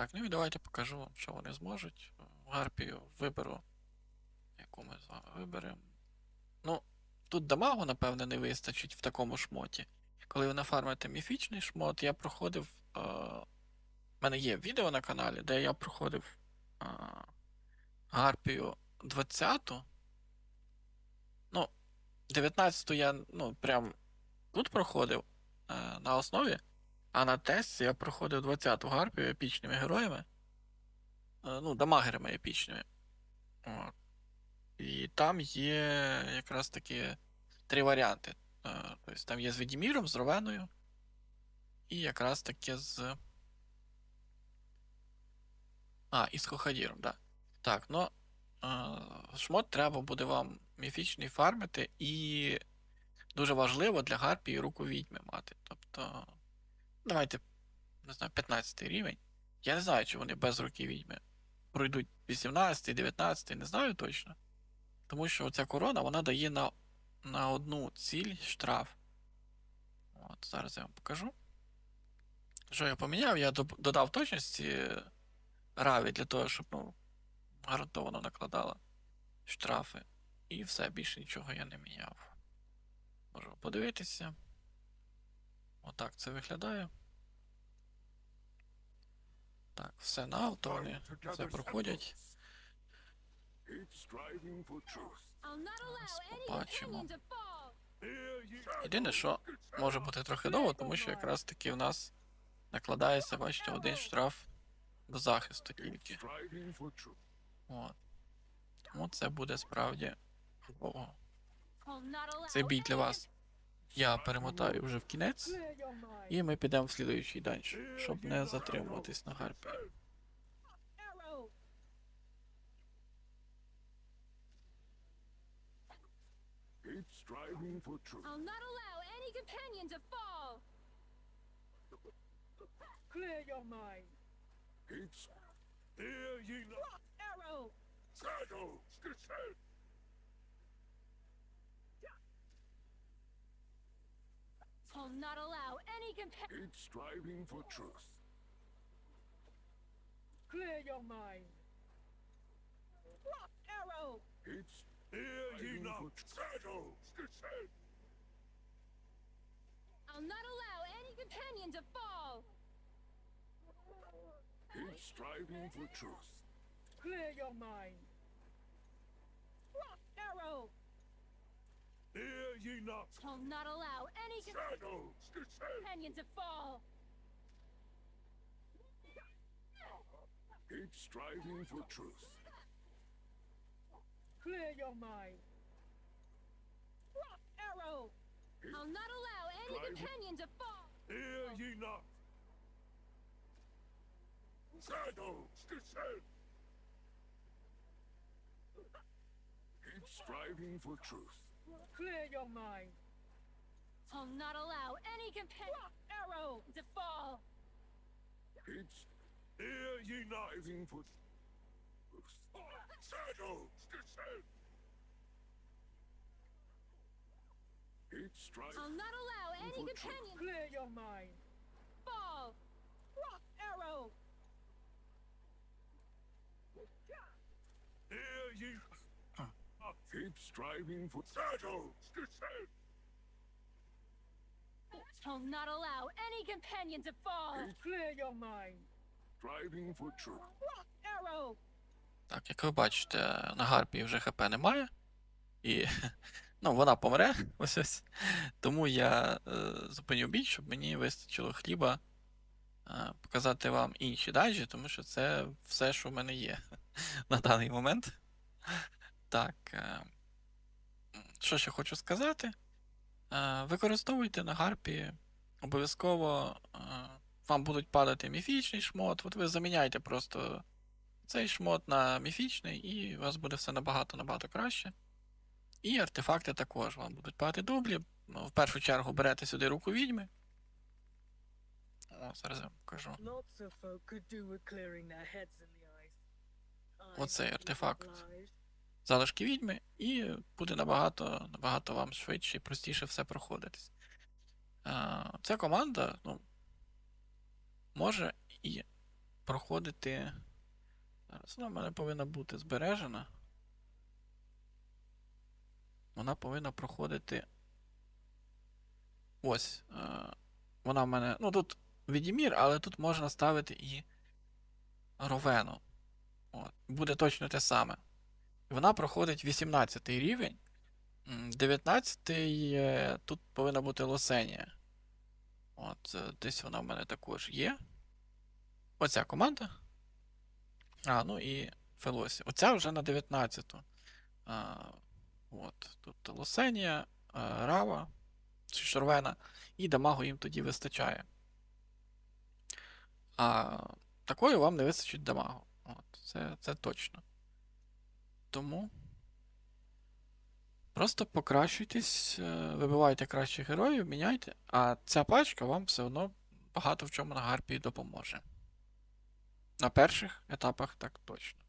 Так, ну і давайте покажу вам, що вони зможуть. Гарпію виберу. Яку ми з вами виберемо. Ну, тут дамагу, напевне, не вистачить в такому шмоті. Коли ви нафармите міфічний шмот, я проходив. Е... У мене є відео на каналі, де я проходив е... Гарпію 20-ту. Ну, 19-ту я, ну, прям тут проходив е... на основі. А на тесті я проходив 20-ту гарпію епічними героями. Е, Ну, дамагерами епічними. От. І там є якраз таки три варіанти. Е, Тобто там є з Ведіміром, з Ровеною. І якраз таки з. А, і з Хохадіром, так. Да. Так, ну. е, Шмот треба буде вам міфічний фармити, і дуже важливо для гарпії руку відьми мати. Тобто. Давайте, не знаю, 15 рівень. Я не знаю, чи вони без руки відьми пройдуть 18, 19, не знаю точно. Тому що оця корона вона дає на, на одну ціль штраф. От, зараз я вам покажу. Що я поміняв? Я додав точності раві для того, щоб ну, гарантовано накладала штрафи. І все, більше нічого я не міняв. Можу подивитися. Отак це виглядає. Так, все на авто вони це проходять. Зараз побачимо. Єдине, що може бути трохи довго, тому що якраз таки в нас накладається, бачите, один штраф до захисту тільки. От. Тому це буде справді довго. Цей бій для вас я перемотаю вже в кінець, і ми підемо в слідуючий данж, щоб не затримуватись на гарпі. I'll. Keep. Hear ye. Arrow. Shadows I'll not allow any companion. Keep striving for truth. Clear your mind. Arrow. Keep. s- Hear ye not. Shadows descend. I'll not allow any companion to fall. Keep striving for truth. Clear your mind. Arrow. Hear not. I'll not allow any com- Shadows companion to fall. Keep striving for truth. Clear your mind. Arrow. I'll not allow any Drive- companion to fall. Hear ye not. Shadows descend. Keep striving for truth. Clear your mind. I'll not allow any companion. Arrow to fall. Keep. s- Hear ye not. Striving for. Shadows descend. Keep striving. I'll not allow any companion Clear your mind. Keep striving for shadows descend. I'll not allow any companion to fall. Clear your mind. Striving for truth. Arrow. Так, як ви бачите, на гарпі вже ХП немає. І ну, вона помре. Ось ось. Тому я е, зупинив бій, щоб мені вистачило хліба е, показати вам інші данжі, тому що це все, що в мене є на даний момент. Так. Е, що ще хочу сказати? Е, використовуйте на гарпі обов'язково. Е, вам будуть падати міфічний шмот, от ви заміняйте просто цей шмот на міфічний, і у вас буде все набагато-набагато краще. І артефакти також вам будуть падати дублі. Ну, в першу чергу берете сюди руку відьми. О, зараз я вам покажу. Оцей артефакт. Залишки відьми, і буде набагато, набагато вам швидше і простіше все проходитись. Ця команда ну, може і проходити. Зараз вона в мене повинна бути збережена. Вона повинна проходити. Ось. Вона в мене. Ну тут Відімір, але тут можна ставити і Ровену. От. Буде точно те саме. Вона проходить 18 рівень. 19 е, тут повинна бути Лосенія. От, е, десь вона в мене також є. Оця команда. А, ну і Фелосі. Оця вже на 19-ту. А, от, тут Лосенія, Рава, чи Шорвена, і дамагу їм тоді вистачає. А такої вам не вистачить дамагу. От, це, це точно. Тому. Просто покращуйтесь, е, вибивайте кращих героїв, міняйте, а ця пачка вам все одно багато в чому на гарпії допоможе. На перших етапах так точно.